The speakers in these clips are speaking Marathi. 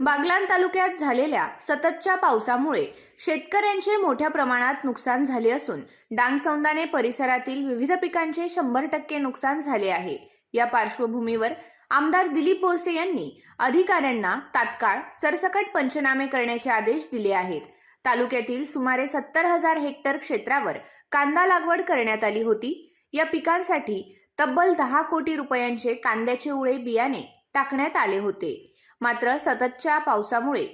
बागलान तालुक्यात झालेल्या सततच्या पावसामुळे शेतकऱ्यांचे मोठ्या प्रमाणात नुकसान झाले असून डांगसौंदाणे परिसरातील विविध पिकांचे शंभर टक्के नुकसान झाले आहे. या पार्श्वभूमीवर आमदार दिलीप बोरसे यांनी अधिकाऱ्यांना तात्काळ सरसकट पंचनामे करण्याचे आदेश दिले आहेत. तालुक्यातील सुमारे सत्तर हजार हेक्टर क्षेत्रावर कांदा लागवड करण्यात आली होती. या पिकांसाठी तब्बल दहा कोटी रुपयांचे कांद्याचे उळे बियाणे टाकण्यात आले होते. मात्र सततच्या पावसामुळे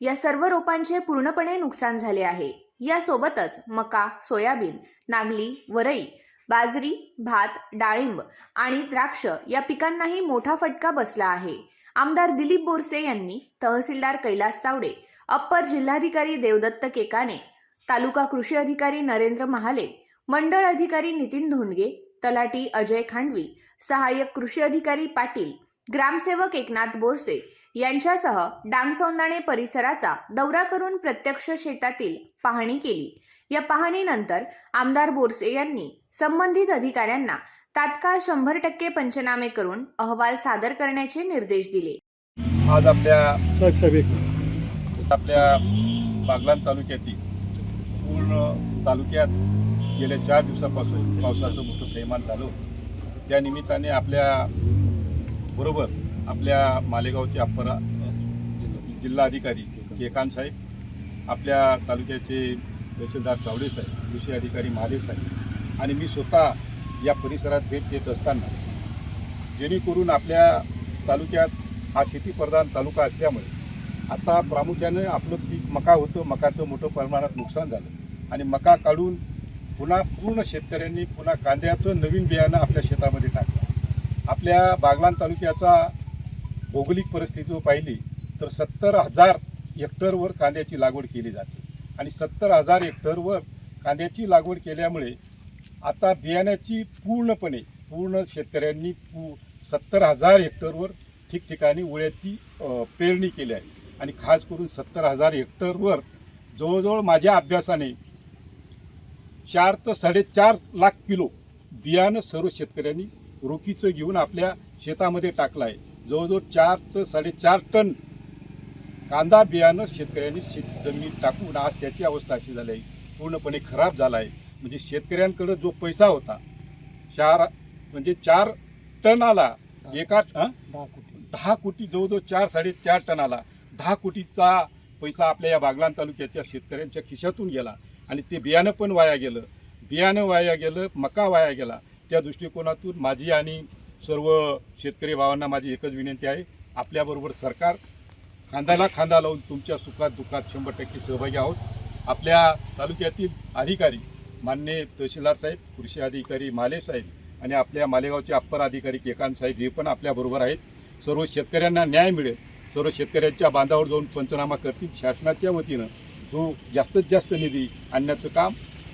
या सर्व रोपांचे पूर्णपणे नुकसान झाले आहे. यासोबतच मका सोयाबीन नागली वरई बाजरी भात डाळिंब आणि द्राक्ष या पिकांनाही मोठा फटका बसला आहे. आमदार दिलीप बोरसे यांनी तहसीलदार कैलास चावडे अप्पर जिल्हाधिकारी देवदत्त केकाने तालुका कृषी अधिकारी नरेंद्र महाले मंडळ अधिकारी नितीन धोंडगे तलाटी अजय खांडवी सहाय्यक कृषी अधिकारी पाटील ग्रामसेवक एकनाथ बोरसे यांच्यासह डांगसौंदाणे परिसराचा दौरा करून प्रत्यक्ष शेतातील पाहणी केली या पाहणीनंतर आमदार बोरसे यांनी संबंधित अधिकाऱ्यांना तात्काळ शंभर टक्के पंचनामे करून अहवाल सादर करण्याचे निर्देश दिले आज आपल्या. आपल्या बागलाण तालुक्यातील पूर्ण तालुक्यात गेल्या चार दिवसापासून पावसाचं मोठं थैमान झालं. त्या निमित्ताने आपल्या बरोबर आपल्या मालेगावचे अप्परा जिल्हाधिकारी केकांत साहेब आपल्या तालुक्याचे तहसीलदार चावडे साहेब कृषी अधिकारी महादेव साहेब आणि मी स्वतः या परिसरात भेट देत असताना जेणेकरून आपल्या तालुक्यात हा शेतीप्रधान तालुका असल्यामुळे आता प्रामुख्याने आपलं पीक मका होतं मकाचं मोठं प्रमाणात नुकसान झालं आणि मका काढून पुन्हा पूर्ण शेतकऱ्यांनी पुन्हा कांद्याचं नवीन बियाणं आपल्या शेतामध्ये टाकलं. आपल्या बागलाण तालुक्याचा भौगोलिक परिस्थिती पाहिली तर सत्तर हजार हेक्टरवर कांद्याची लागवड केली जाते. आणि सत्तर हजार हेक्टरवर कांद्याची लागवड केल्यामुळे आता बियाण्याची पूर्णपणे पूर्ण शेतकऱ्यांनी पू सत्तर हजार हेक्टरवर ठिकठिकाणी उळ्याची पेरणी केली आहे. आणि खास करून सत्तर हजार हेक्टरवर जवळजवळ माझ्या अभ्यासाने चार तर साडेचार लाख किलो बियाणं सर्व शेतकऱ्यांनी रोखीचं घेऊन आपल्या शेतामध्ये टाकलं आहे जवळजवळ चार ते साडेचार टन कांदा बियाणं शेतकऱ्यांनी शेत जमिनीत टाकून आज त्याची अवस्था अशी झाली आहे. पूर्णपणे खराब झाला आहे म्हणजे शेतकऱ्यांकडे जो पैसा होता चार म्हणजे चार टनाला एका हं? दहा कोटी. जवळजवळ चार साडेचार टनाला दहा कोटीचा पैसा आपल्या या बागलाण तालुक्याच्या शेतकऱ्यांच्या खिशातून गेला. आणि ते बियाणं पण वाया गेलं. बियाणं वाया गेलं मका वाया गेला. त्या दृष्टिकोनातून माझी आणि सर्व शेतकरी भावांना माझी एकच विनंती आहे. आपल्याबरोबर सरकार खांद्याला खांदा लावून तुमच्या सुखात दुःखात शंभर टक्के सहभागी आहोत. आपल्या तालुक्यातील अधिकारी मान्य तहसीलदार साहेब कृषी अधिकारी माले साहेब आणि आपल्या मालेगावचे अप्पर अधिकारी केकांत साहेब हे पण आपल्याबरोबर आहेत. सर्व शेतकऱ्यांना न्याय मिळेल. सर्व शेतकऱ्यांच्या बांधावर जाऊन पंचनामा करतील. शासनाच्या वतीनं जो जास्तीत जास्त निधी आणण्याचं काम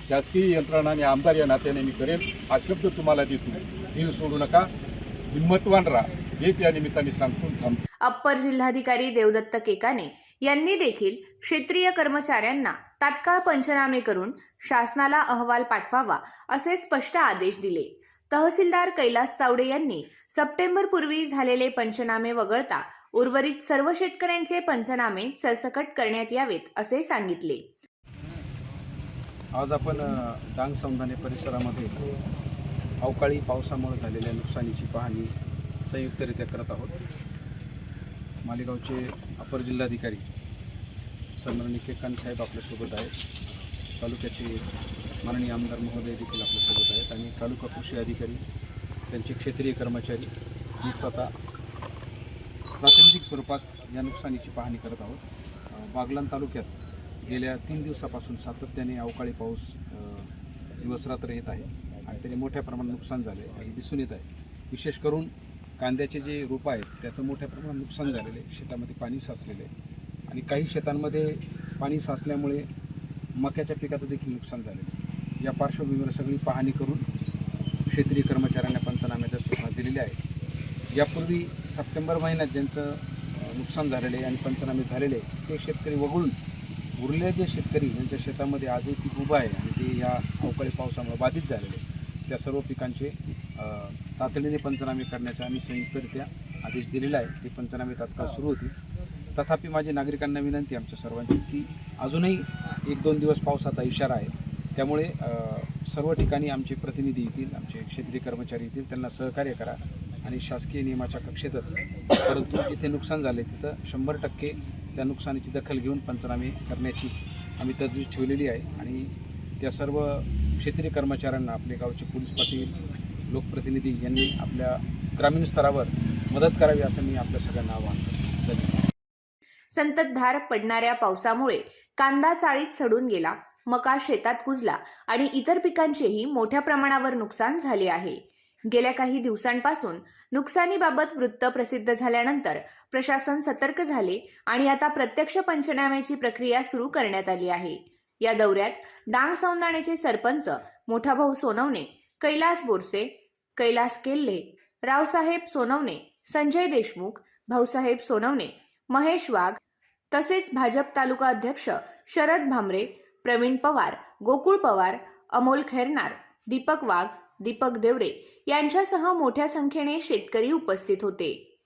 शासकीय यंत्रणा आणि आमदार या नात्याने मी करेन. हा शब्द तुम्हाला देतो धीर सोडू नका. हिंमतवान राहा. हेच या निमित्ताने सांगतो. थांबतो अप्पर जिल्हाधिकारी देवदत्त केकाने यांनी देखील क्षेत्रीय कर्मचाऱ्यांना तात्काळ पंचनामे करून शासनाला अहवाल पाठवावा असे स्पष्ट आदेश दिले. तहसीलदार कैलास चावडे यांनी सप्टेंबर पूर्वी झालेले पंचनामे वगळता उर्वरित सर्व शेतकऱ्यांचे पंचनामे सरसकट करण्यात यावेत असे सांगितले. आज आपण डांग समधाने परिसरामध्ये अवकाळी पावसामुळे झालेल्या नुकसानीची पाहणी संयुक्तरित्या करत आहोत. मालेगावचे अपर जिल्हाधिकारी सन्माननीय केकांत साहेब आपल्यासोबत आहेत. तालुक्याचे माननीय आमदार महोदय देखील आपल्यासोबत आहेत आणि तालुका कृषी अधिकारी त्यांचे क्षेत्रीय कर्मचारी मी स्वतः प्रातिनिधिक स्वरूपात या नुकसानीची पाहणी करत आहोत. बागलान बागलाण तालुक्यात गेल्या तीन दिवसापासून सातत्याने अवकाळी पाऊस दिवसरात्र येत आहे आणि त्याने मोठ्या प्रमाणात नुकसान झाले आहे हे दिसून येत आहे. विशेष करून कांद्याचे जे रोपं आहेत त्याचं मोठ्या प्रमाणात नुकसान झालेलं आहे. शेतामध्ये पाणी साचलेलं आहे. आणि काही शेतांमध्ये पाणी साचल्यामुळे मक्याच्या पिकाचं देखील नुकसान झालेलं आहे. या पार्श्वभूमीवर सगळी पाहणी करून क्षेत्रीय कर्मचाऱ्यांना पंचनाम्याच्या सूचना दिलेल्या आहेत. यापूर्वी सप्टेंबर महिन्यात ज्यांचं नुकसान झालेलं आहे आणि पंचनामे झालेले आहे ते शेतकरी वगळून उरले जे शेतकरी यांच्या शेतामध्ये आजही पीक उभं आहे आणि ते या अवकाळी पावसामुळे बाधित झालेले त्या सर्व पिकांचे तातडीने पंचनामे करण्याचा आम्ही संयुक्तरित्या आदेश दिलेला आहे. ते पंचनामे तात्काळ सुरू होतील. तथापि माझी नागरिकांना विनंती आमच्या सर्वांचीच की अजूनही एक दोन दिवस पावसाचा इशारा आहे. त्यामुळे सर्व ठिकाणी आमचे प्रतिनिधी येतील आमचे क्षेत्रीय कर्मचारी येतील त्यांना सहकार्य करा आणि शासकीय नियमाच्या कक्षेतच परंतु जिथे नुकसान झाले तिथं शंभर टक्के त्या नुकसानीची दखल घेऊन पंचनामे करण्याची आम्ही तरतूद ठेवलेली आहे. आणि त्या सर्व क्षेत्रीय कर्मचाऱ्यांना आपले गावचे पोलीस पाटील लोकप्रतिनिधी यांनी आपल्या ग्रामीण स्तरावर मदत करावी असं मी आपल्या सगळ्यांना आवाहन करतो. धन्यवाद. संततधार पडणाऱ्या पावसामुळे कांदा चाळीत सडून गेला मका शेतात कुजला आणि इतर पिकांचेही मोठ्या प्रमाणावर नुकसान झाले आहे. गेल्या काही दिवसांपासून नुकसानीबाबत वृत्त प्रसिद्ध झाल्यानंतर प्रशासन सतर्क झाले आणि आता प्रत्यक्ष पंचनाम्याची प्रक्रिया सुरू करण्यात आली आहे. या दौऱ्यात डांग सौंदाण्याचे सरपंच मोठा भाऊ सोनवणे कैलास बोरसे कैलास केल्ले रावसाहेब सोनवणे संजय देशमुख भाऊसाहेब सोनवणे महेश वाघ तसेच भाजप तालुका अध्यक्ष शरद भामरे प्रवीण पवार गोकुळ पवार अमोल खैरनार दीपक वाघ दीपक देवरे यांच्यासह मोठ्या संख्येने शेतकरी उपस्थित होते.